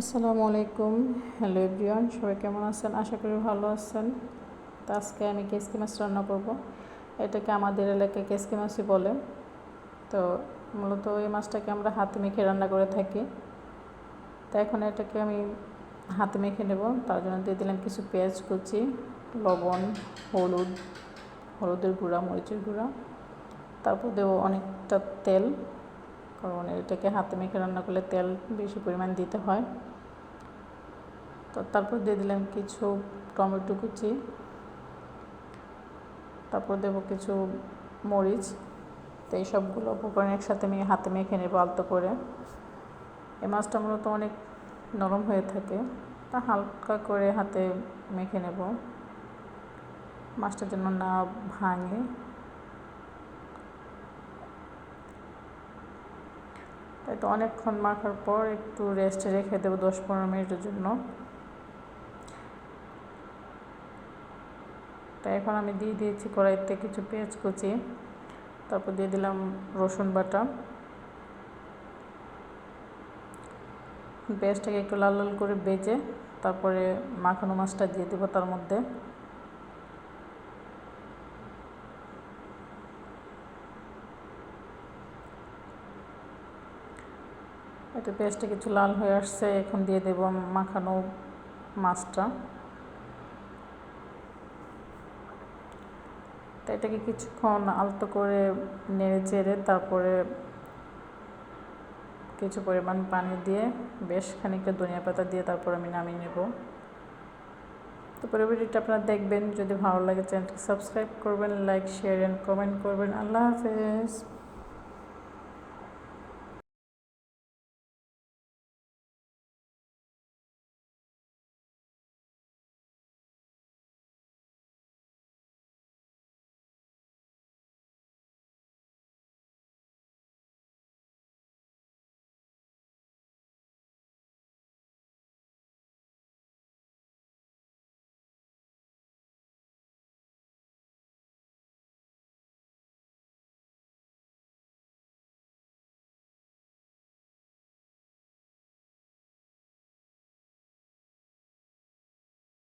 আসসালামু আলাইকুম। Hello everyone, সবাই কেমন আছেন? আশা করি ভালো আছেন। তো আজকে আমি কেসকি মাছ রান্না করব। এটাকে আমাদের এলাকায় কেসকি মাছই বলে। তো মূলত এই মাছটাকে আমরা হাতে মেখে রান্না করে থাকি। তো এখন এটাকে আমি হাতে মেখে নেব। তার জন্য দিয়ে দিলাম কিছু পেঁয়াজ কুচি, লবণ, হলুদ, হলুদের গুঁড়া, মরিচের গুঁড়া। তারপর দেবো অনেকটা তেল। কারণ এটাকে হাতে মেখে রান্না করলে তেল বেশি পরিমাণ দিতে হয়। তো তারপর দিয়ে দিলাম কিছু টমেটো কুচি। তারপর দেবো কিছু মরিচ। তো এই সবগুলো উপকরণ একসাথে আমি হাতে মেখে নেব আলতো করে। এই মাছটা মূলত অনেক নরম হয়ে থাকে। তা হালকা করে হাতে মেখে নেব। মাছটা যেন না ভাঙে। তো অনেকক্ষণ মাখার পর একটু রেস্টে রেখে দেবো দশ পনেরো মিনিটের জন্য। তাই এখন আমি দিয়ে দিয়েছি কড়াইতে কিছু পেঁয়াজ কুচি, তারপর দিয়ে দিলাম রসুন বাটা। পেঁয়াজটাকে একটু লাল লাল করে বেজে তারপরে মাখানো মাছটা দিয়ে দেবো তার মধ্যে। এটা পেঁয়াজটা কিছু লাল হয়ে আসছে, এখন দিয়ে দেব মাখানো মাছটা। তো এটাকে কিছুক্ষণ আলতো করে নেড়ে চেড়ে তারপরে কিছু পরিমাণ পানি দিয়ে বেশ খানিকটা ধনিয়া পাতা দিয়ে তারপর আমি নামিয়ে নেব। তো পরে ভিডিওটা আপনারা দেখবেন, যদি ভালো লাগে চ্যানেলটি সাবস্ক্রাইব করবেন, লাইক, শেয়ার অ্যান্ড কমেন্ট করবেন। আল্লাহ হাফেজ।